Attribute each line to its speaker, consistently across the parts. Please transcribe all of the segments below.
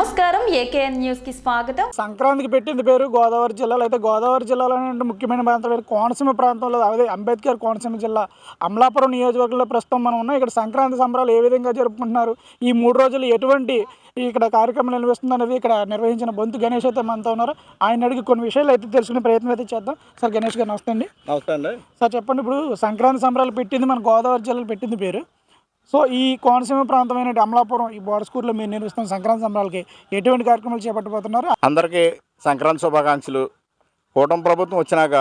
Speaker 1: నమస్కారం ఏకేఎన్ న్యూస్కి స్వాగతం.
Speaker 2: సంక్రాంతికి పెట్టింది పేరు గోదావరి జిల్లాలో. అయితే గోదావరి జిల్లాలో అంటే ముఖ్యమైన ప్రాంతం పేరు కోనసీమ ప్రాంతంలో అదే అంబేద్కర్ కోనసీమ జిల్లా. అమలాపురం నియోజకవర్గంలో ప్రస్తుతం మనం ఉన్నాం. ఇక్కడ సంక్రాంతి సంబరాలు ఏ విధంగా జరుపుకుంటున్నారు? ఈ మూడు రోజులు ఎటువంటి ఇక్కడ కార్యక్రమం నిర్వహిస్తుంది అనేది ఇక్కడ నిర్వహించిన బొంతు గణేష్ అయితే మనతో ఉన్నారు. ఆయన అడిగి కొన్ని విషయాలు అయితే తెలుసుకునే ప్రయత్నం అయితే చేద్దాం. సార్ గణేష్ గారు నమస్తే అండి.
Speaker 3: నమస్తే అండి.
Speaker 2: సార్ చెప్పండి. ఇప్పుడు సంక్రాంతి సంబరాలు పెట్టింది మన గోదావరి జిల్లాలో పెట్టింది పేరు. సో ఈ కోనసీమ ప్రాంతమైన అమలాపురం ఈ బోడస్కూర్లో స్కూల్లో మీరు నిర్వహిస్తున్న సంక్రాంతి సంబరాలకి ఎటువంటి కార్యక్రమాలు చేపట్టబోతున్నారు?
Speaker 3: అందరికీ సంక్రాంతి శుభాకాంక్షలు. కూటమి ప్రభుత్వం వచ్చినాక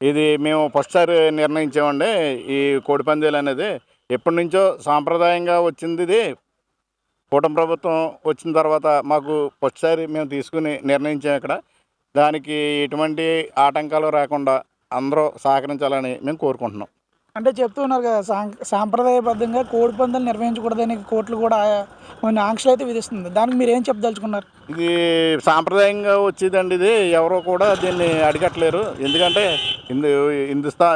Speaker 3: ఇది మేము ఫస్ట్ సారి నిర్ణయించామండి. ఈ కోడిపందేలు అనేది ఎప్పటి నుంచో సాంప్రదాయంగా వచ్చింది ఇది. కూటమి ప్రభుత్వం వచ్చిన తర్వాత మాకు ఫస్ట్ సారి మేము తీసుకుని నిర్ణయించాం ఇక్కడ. దానికి ఎటువంటి ఆటంకాలు రాకుండా అందరూ సహకరించాలని మేము కోరుకుంటున్నాం.
Speaker 2: అంటే చెప్తూ ఉన్నారు కదా సాం- సాంప్రదాయబద్ధంగా కోడి పందాలు నిర్వహించకూడదని కోర్టులు కూడా కొన్ని ఆంక్షలు అయితే విధిస్తుంది. దానికి మీరు ఏం చెప్పదలుచుకున్నారు?
Speaker 3: ఇది సాంప్రదాయంగా వచ్చేదండి ఇది. ఎవరో కూడా దీన్ని అడగట్లేరు. ఎందుకంటే హిందూ హిందుస్థా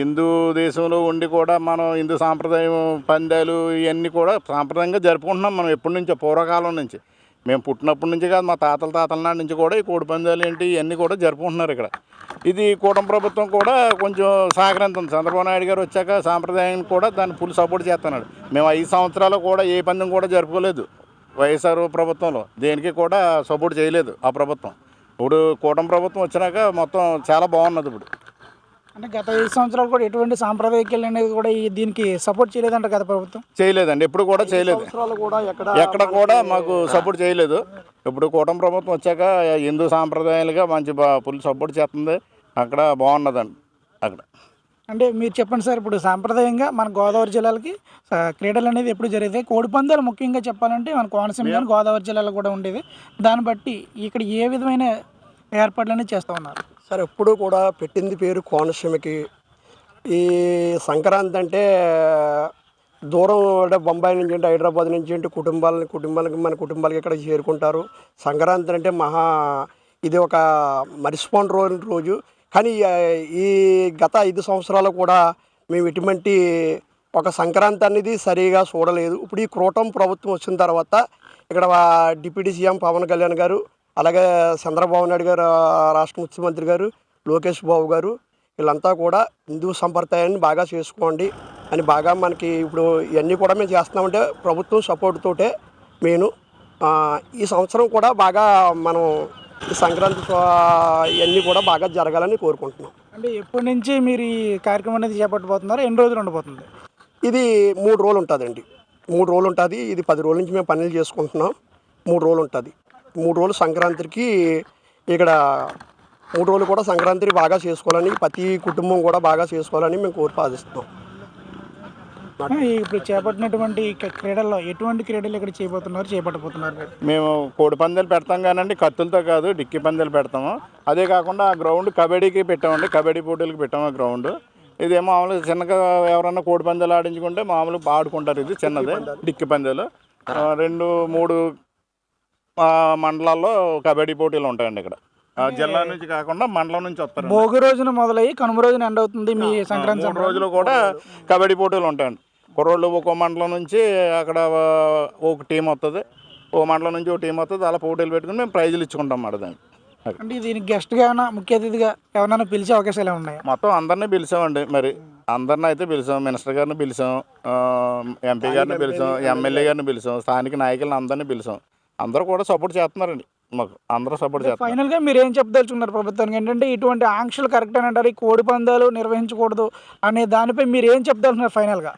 Speaker 3: హిందూ దేశంలో ఉండి కూడా మనం హిందూ సాంప్రదాయం పందాలు ఇవన్నీ కూడా సాంప్రదాయంగా జరుపుకుంటున్నాం మనం ఎప్పటి నుంచో పూర్వకాలం నుంచి. మేము పుట్టినప్పటి నుంచి కాదు మా తాతల తాతల నాటి నుంచి కూడా ఈ కోడి పందాలు ఏంటి ఇవన్నీ కూడా జరుపుకుంటున్నారు ఇక్కడ. ఇది కూటమి ప్రభుత్వం కూడా కొంచెం సహకరిస్తుంది చంద్రబాబు నాయుడు గారు వచ్చాక సాంప్రదాయాన్ని కూడా దాన్ని ఫుల్ సపోర్ట్ చేస్తున్నాడు. మేము ఐదు సంవత్సరాలు కూడా ఏ పందెం కూడా జరుపుకోలేదు. వైఎస్ఆర్ ప్రభుత్వంలో. దేనికి కూడా సపోర్ట్ చేయలేదు ఆ ప్రభుత్వం. ఇప్పుడు కూటమి ప్రభుత్వం వచ్చినాక మొత్తం చాలా బాగున్నది ఇప్పుడు.
Speaker 2: అంటే గత ఐదు సంవత్సరాలు కూడా ఎటువంటి సాంప్రదాయకలు అనేది కూడా ఈ దీనికి సపోర్ట్ చేయలేదంట గత ప్రభుత్వం?
Speaker 3: చేయలేదండి. ఎప్పుడు కూడా చేయలేదు. ఎక్కడ కూడా మాకు సపోర్ట్ చేయలేదు. ఇప్పుడు కూటమి ప్రభుత్వం వచ్చాక హిందూ సాంప్రదాయాలుగా మంచి బా ఫుల్ సపోర్ట్ చేస్తుంది. అక్కడ బాగున్నదండి. అక్కడ.
Speaker 2: అంటే మీరు చెప్పండి సార్ ఇప్పుడు సాంప్రదాయంగా మన గోదావరి జిల్లాలకి క్రీడలు అనేది ఎప్పుడు జరిగితే కోడి పందాలు ముఖ్యంగా చెప్పాలంటే మన కోనసీమ కానీ గోదావరి జిల్లాలో కూడా ఉండేది దాన్ని బట్టి ఇక్కడ ఏ విధమైన ఏర్పాట్లు అనేది చేస్తూ ఉన్నారు?
Speaker 4: సార్ ఎప్పుడు కూడా పెట్టింది పేరు కోనసీమకి. ఈ సంక్రాంతి అంటే దూరం అంటే బొంబాయి నుంచి అంటే హైదరాబాద్ నుంచి అంటే కుటుంబాలని కుటుంబాలకి మన కుటుంబాలకి ఇక్కడ చేరుకుంటారు. సంక్రాంతి అంటే మహా ఇది ఒక మరిచిపోని రోజు రోజు కానీ ఈ- గత ఐదు సంవత్సరాలు కూడా మేము ఎటువంటి ఒక సంక్రాంతి అనేది సరిగా చూడలేదు. ఇప్పుడు ఈ క్రోటం ప్రభుత్వం వచ్చిన తర్వాత ఇక్కడ డిప్యూటీ సీఎం పవన్ కళ్యాణ్ గారు అలాగే చంద్రబాబు నాయుడు గారు రాష్ట్ర ముఖ్యమంత్రి గారు లోకేష్ బాబు గారు వీళ్ళంతా కూడా హిందూ సంప్రదాయాన్ని బాగా చేసుకోండి అని బాగా మనకి ఇప్పుడు ఇవన్నీ కూడా మేము చేస్తున్నామంటే ప్రభుత్వం సపోర్ట్ తోటే నేను ఈ సంవత్సరం కూడా బాగా మనం ఈ సంక్రాంతి ఇవన్నీ కూడా బాగా జరగాలని కోరుకుంటున్నాం.
Speaker 2: అంటే ఎప్పటి నుంచి మీరు ఈ కార్యక్రమం అనేది చేపట్టబోతున్నారు ఎన్ని రోజులు ఉండబోతుంది?
Speaker 4: ఇది మూడు రోజులు ఉంటుందండి. మూడు రోజులు ఉంటుంది. ఇది పది రోజుల నుంచి మేము పనులు చేసుకుంటున్నాం. మూడు రోజులు ఉంటుంది. మూడు రోజులు సంక్రాంతికి ఇక్కడ మూడు రోజులు కూడా సంక్రాంతి బాగా చేసుకోవాలని ప్రతి కుటుంబం కూడా బాగా చేసుకోవాలని మేము కోరిపాదిస్తున్నాం
Speaker 2: ఇప్పుడు చేపట్టినటువంటి క్రీడల్లో ఎటువంటి క్రీడలు ఇక్కడ చేయబోతున్నారు చేపట్టబోతున్నారు మీరు?
Speaker 3: మేము కోడి పందాలు పెడతాం కానండి కత్తులతో కాదు డిక్కి పందాలు పెడతాము. అదే కాకుండా ఆ గ్రౌండ్ కబడ్డీకి పెట్టామండి కబడ్డీ పోటీలకు పెట్టాము ఆ గ్రౌండ్. ఇది మామూలుగా చిన్నగా ఎవరన్నా కోడి పందాలు ఆడించుకుంటే మామూలుగా ఆడుకుంటారు ఇది చిన్నది డిక్కి పందాలు. రెండు మూడు మండలాల్లో కబడ్డీ పోటీలు ఉంటాయండి ఇక్కడ. జిల్లా నుంచి కాకుండా మండలం నుంచి వస్తారు.
Speaker 2: భోగి రోజున మొదలయ్యి కనుమ రోజున ఎండ్ అవుతుంది మీ సంక్రాంతి
Speaker 3: రోజులు కూడా కబడ్డీ పోటీలు ఉంటాయండి. కుర్రోళ్ళు ఒక మండలం నుంచి అక్కడ ఒక టీం వస్తుంది ఓ మండలం నుంచి ఒక టీం వస్తుంది అలా పోటీలు పెట్టుకుని మేము ప్రైజులు ఇచ్చుకుంటాం అన్నమాట దానికి.
Speaker 2: అంటే దీనికి గెస్ట్గా ఏమైనా ముఖ్య అతిథిగా ఎవరైనా పిలిచే అవకాశాలు ఉన్నాయా?
Speaker 3: మొత్తం అందరినీ పిలిచామండి మరి. అందరిని అయితే పిలిచాం మినిస్టర్ గారిని పిలిచాం ఎంపీ గారిని పిలిచాం ఎమ్మెల్యే గారిని పిలిచాం స్థానిక నాయకులను అందరినీ పిలిచాం. అందరూ కూడా సపోర్ట్ చేస్తున్నారండి. మాకు అందరూ సపోర్ట్ చేస్తున్నారు.
Speaker 2: ఫైనల్గా మీరు ఏం చెప్పదలుచుకున్నారు ప్రభుత్వానికి? ఏంటంటే ఇటువంటి ఆంక్షలు కరెక్ట్ అని అంటారు ఈ కోడి పందాలు నిర్వహించకూడదు అనే దానిపై మీరు ఏం చెప్దలుచుకున్నారు ఫైనల్గా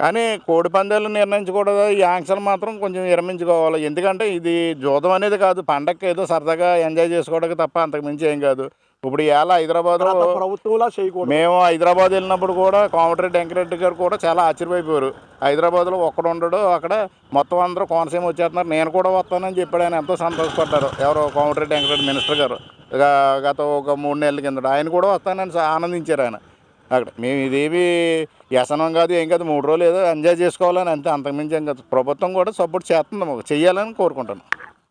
Speaker 3: కానీ కోడి పందాలు నిర్ణయించకూడదు ఈ ఆంక్షలు మాత్రం కొంచెం విరమించుకోవాలి. ఎందుకంటే ఇది జూదం అనేది కాదు పండగకి ఏదో సరదాగా ఎంజాయ్ చేసుకోవడానికి తప్ప అంతకు మించి ఏం కాదు. ఇప్పుడు ఇలా హైదరాబాద్లో
Speaker 4: గత ప్రభుత్వంలా చేయకూడదు.
Speaker 3: మేము హైదరాబాద్ వెళ్ళినప్పుడు కూడా కోమటిరెడ్డి వెంకరెడ్డి గారు కూడా చాలా ఆశ్చర్యపోయారు. హైదరాబాద్లో ఒక్కడు ఉండడు అక్కడ మొత్తం అందరూ కోనసీమ వచ్చేస్తున్నారు. నేను కూడా వస్తానని చెప్పాడు. ఆయన ఎంతో సంతోషపడ్డారు. ఎవరో కోమటిరెడ్డి వెంకరెడ్డి మినిస్టర్ గారు. గత ఒక మూడు నెలల కింద ఆయన కూడా వస్తానని ఆనందించారు ఆయన. అక్కడ మేము ఇదేమి వ్యసనం కాదు ఏం కాదు మూడు రోజులు ఏదో ఎంజాయ్ చేసుకోవాలని అంతే. అంతకుమించి ఏం కాదు. ప్రభుత్వం కూడా సపోర్ట్ చేస్తుంది మాకు చెయ్యాలని కోరుకుంటాను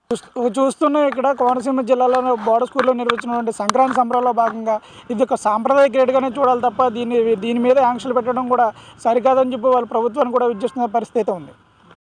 Speaker 2: చూస్తున్నాం చూస్తున్న ఇక్కడ కోనసీమ జిల్లాలో బోర్డర్ స్కూల్లో నిర్వహించినటువంటి సంక్రాంతి సంబరాల్లో భాగంగా ఇది ఒక సాంప్రదాయ క్రీడగానే చూడాలి తప్ప దీన్ని దీని మీద ఆంక్షలు పెట్టడం కూడా సరికాదని చెప్పి వాళ్ళు ప్రభుత్వాన్ని కూడా విజ్ఞిస్తున్న పరిస్థితి అయితే ఉంది.